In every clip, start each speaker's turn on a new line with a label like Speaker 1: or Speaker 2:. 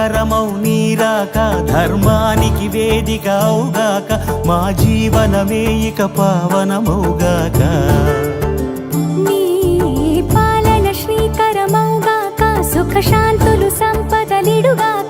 Speaker 1: ఆకరమౌ నీరాక ధర్మానికి వేదిక అవుగాక మా జీవనమే ఇక పావనమౌగాక.
Speaker 2: పాలన శ్రీకరమౌగాక సుఖశాంతులు సంపదలిడుగాక.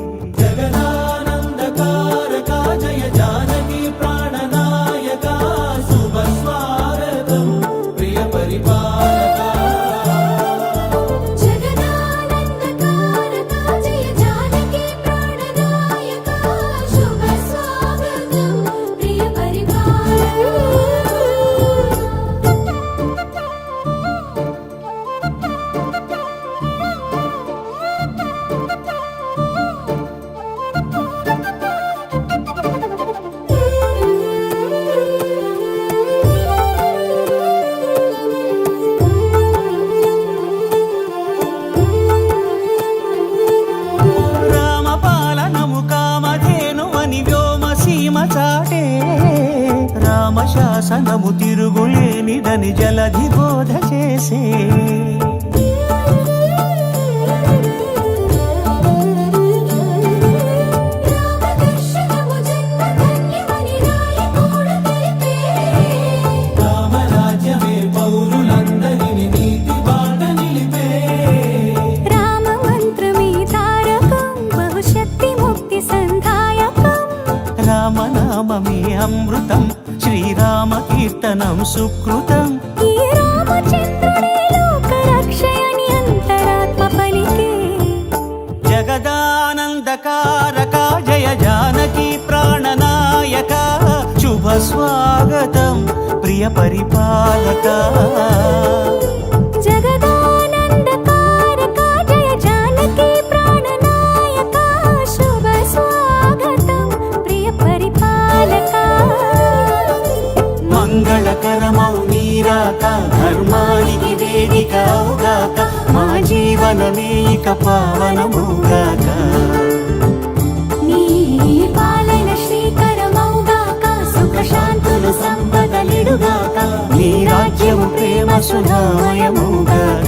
Speaker 1: ప్రియ
Speaker 3: పరిపాలక. మంగళకరమౌ నీరాక ధర్మానికి వేదిక అవుగాక మా జీవనమే ఇక కలుగునుగాక
Speaker 1: నీ
Speaker 3: రాజ్యము ప్రేమ సుధామయముగాక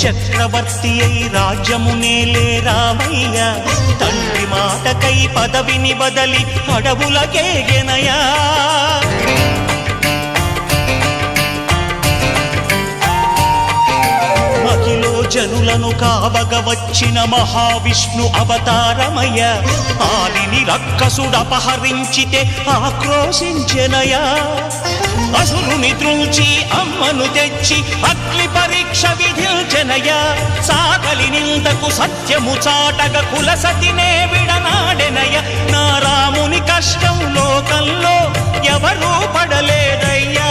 Speaker 1: చక్రవర్తి అయి రాజ్యమునేలే రామయ్య తండ్రి మాటకై పదవిని బదలి అడవులకేగెనయా మహిలో జనులను కావగ వచ్చిన మహావిష్ణు అవతారమయ్య. ఆలిని రక్కసుడపహరించితే ఆక్రోశించెనయా అసురుని త్రుంచి అమ్మను తెచ్చి అగ్ని పరీక్ష విధించెనయా సాగలి నిందకు సత్యము చాటగ కులసతినే విడనాడెనయ నా రాముని కష్టం లోకంలో ఎవరూ పడలేదయ్యా.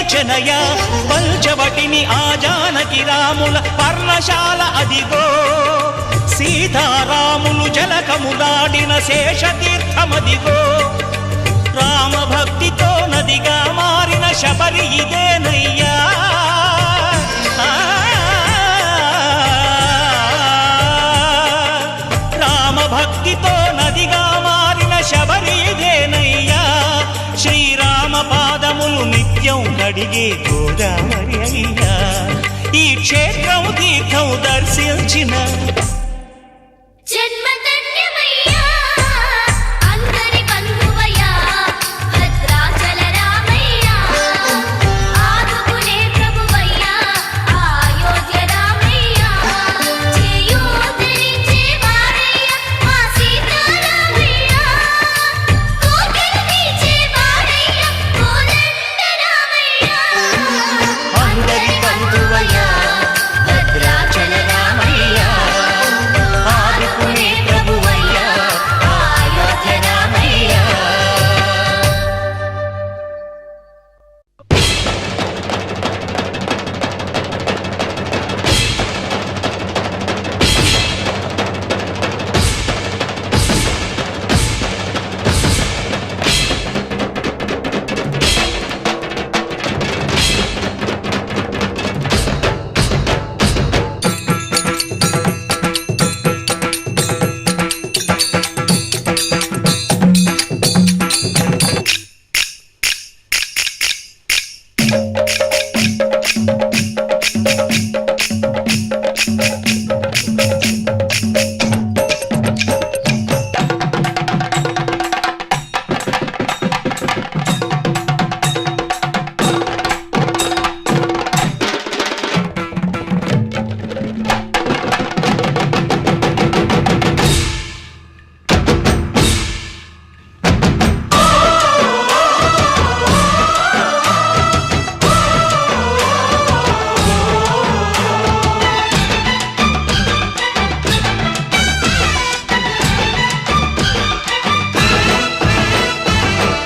Speaker 1: చేయించనయా పంచవటిని ఆ జానకి రాముల పర్ణశాల అదిగో. సీతారాములు జలకములాడిన శేషతీర్థమదిగో. రామ భక్తితో నదిగా మారిన శబరి ఇదేనయ్యా. నిత్యం కడిగే గోదావరి అయ్యా. ఈ క్షేత్రం తీర్థం దర్శించిన
Speaker 4: జన్మ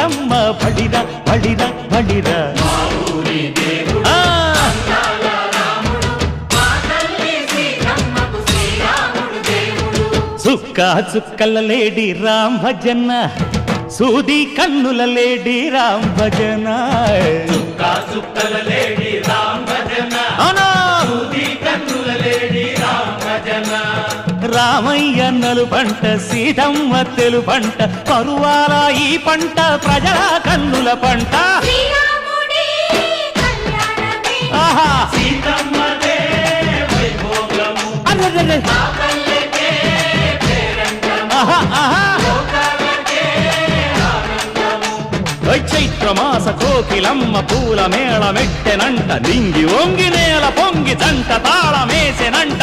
Speaker 1: సీతమ్మ బడిర బడిర బడిర ఆ, చుక్క చుక్కల లేడి రామ్ భజన సూది కన్నుల లేడి రామ్ భజన. అవునా? రామయ్య నలు పంట సీతమ్మ తెలు పంట పరువాల ఈ పంట ప్రజల కన్నుల పంట. ఆహా, ఆహా. ఓయ్ కోకిలమ్మ పూల మేళ మెట్టెనంట నింగి ఒంగి నేల పొంగి జంట తాళమేసెనంట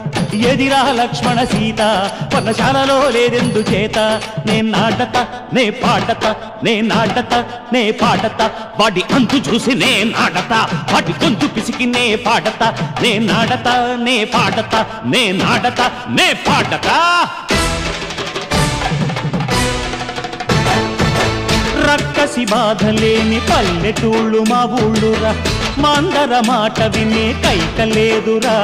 Speaker 1: ఎదిరా లక్ష్మణ సీత పర్ణశాలలో లేదెందు చేత? నే నాటత నే పాటత నే నాటత నే పాటత. వాటి అంతు చూసి నే నాటత వాటి గొంతు పిసికి నే పాటత. నే నాటత నే పాటత నే నాటత నే పాటత. రక్కసి బాధలేని పల్లెటూళ్ళు మా ఊళ్ళురా. మందర మాట వినే కైకలేదురా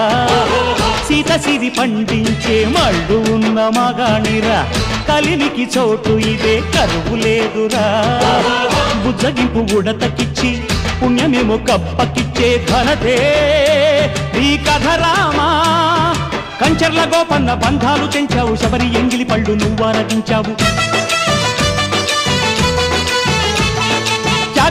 Speaker 1: సీత సిరి పండించే మళ్ళు ఉన్న మగాణిరా కలినికి చోటు ఇదే కరువు లేదురా. బుజ్జగింపు ఉడతకిచ్చి పుణ్యమేమో కప్పకిచ్చే ధనదే ఈ కథ రామా కంచర్ల గోపన్న బంధాలు తెంచావు. శబరి ఎంగిలి పళ్ళు నువ్వారగించావు.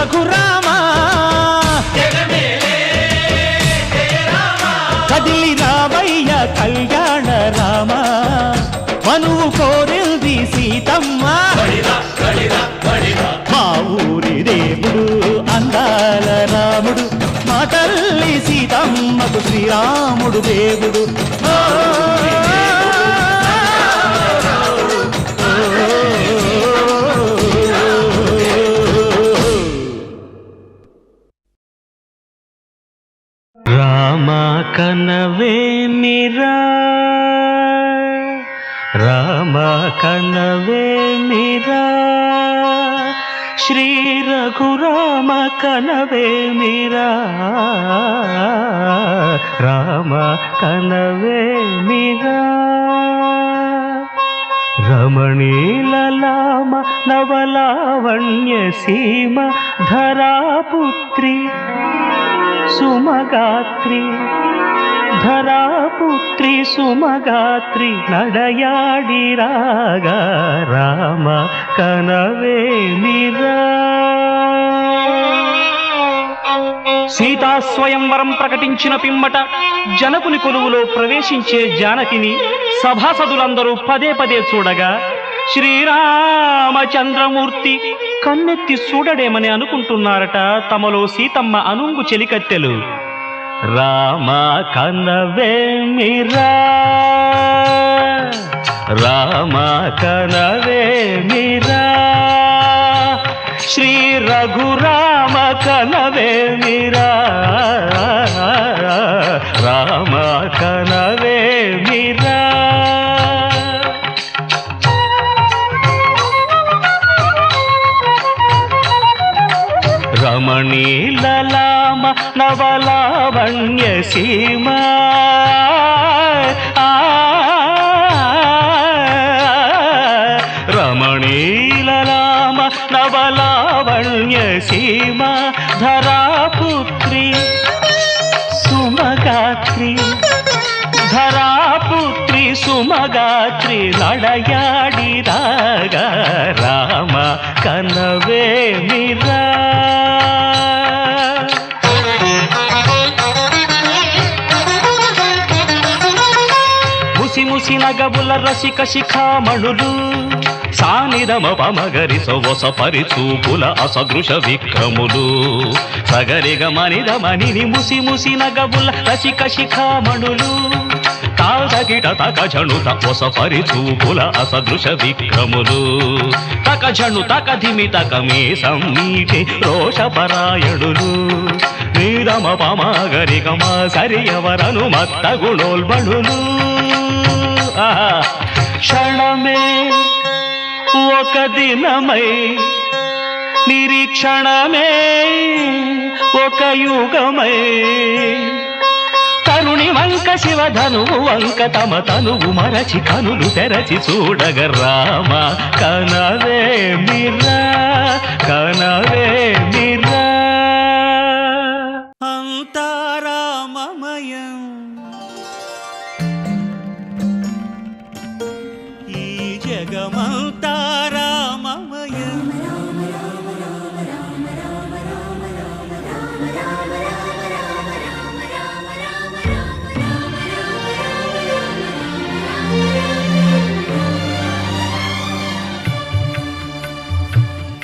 Speaker 1: రఘురామా కదిలి రామయ్య కళ్యాణ రామ. మనువు కోరింది సీతమ్మ. మా ఊరి దేవుడు అందాల రాముడు. మా తల్లి సీతమ్మకు శ్రీరాముడు దేవుడు. రఘురామ కనవే మిరా? రామ కనవే మిరా? రమణీలలామ నవలావణ్య సీమ ధరాపుత్రి సుమగాత్రి ధరాపుత్రి సుమగాత్రి నడయాడిరాగా రామ కనవే సీతా స్వయంవరం ప్రకటించిన పిమ్మట జనకుని కొలువులో ప్రవేశించే జానకిని సభాసదులందరూ పదే పదే చూడగా శ్రీరామచంద్రమూర్తి కన్నెత్తి చూడడేమని అనుకుంటున్నారట తమలో సీతమ్మ అనుంగు చెలికత్తెలు రామ కనవే రామ కనవేమిరా శ్రీ రఘురామ కనవే మిరా. రామ కనవే మిరా. రమణీలలామ నవలావణ్య సీమా. నగబుల రసిక శిఖామణులు సానిదమ పమగరి సొవస పరిచూపుల అసదృశ విక్రములు. సగరిగ మనిద ముసి ముసి నగబుల రసిక శిఖామణులు తాదగిట తక జణుత ఒస పరిచూపుల అసదృశ విక్రములు. తక జణు తక ధిమి తక మీ సమ్మీటి రోషపరాయణులు. నీరమ పమగరిగమ సరియవరను మత్త గుణోల్బణులు క్షణమే ఒక దినమై నిరీక్షణమే ఒక యుగమై. కరుణి వంక శివధనువు వంక తమ తనువు మరచి కనులు తెరచి చూడగ రామ. కనవే మిరా కనవే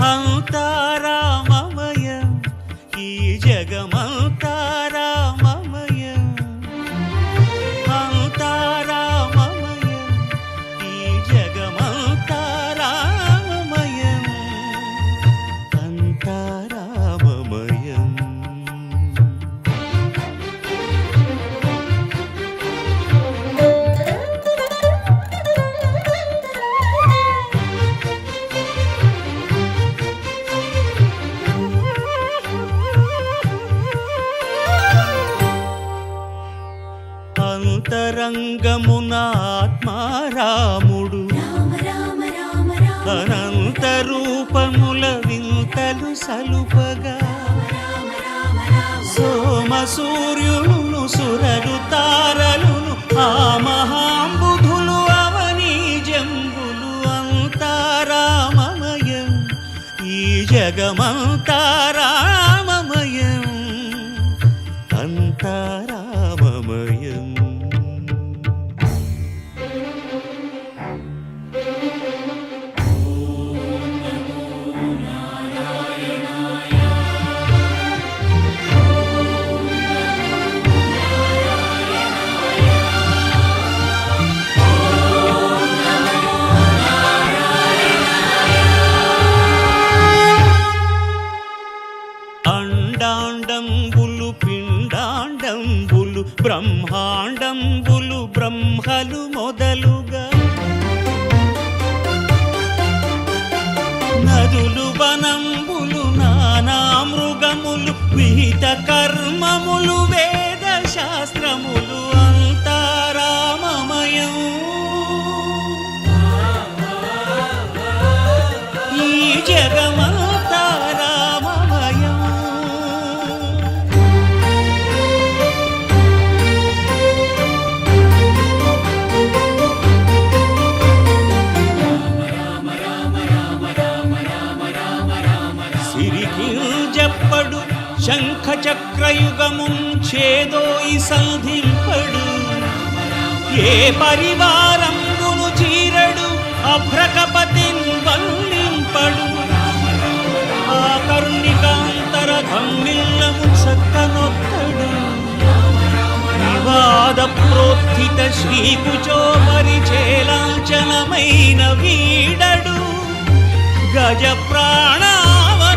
Speaker 1: అంతారామమయం సూర్యులును సురలు తారలును ఆ మహాంబుధులు అవని జంబులు అంతారామయం ఈ జగమం కర్మములు చక్రయుగము చేదోయి సంధింపడు ఏ పరివారంబును చీరడు అభ్రకపతిన్ వల్లింపడు ఆ కరుణికాంతర ధమ్మిల్లము చక్కనొక్కడు వివాద ప్రోత్థిత శ్రీకుచో పరిచేలాంచనమైన వీడడు గజ ప్రాణావనోత్సాహి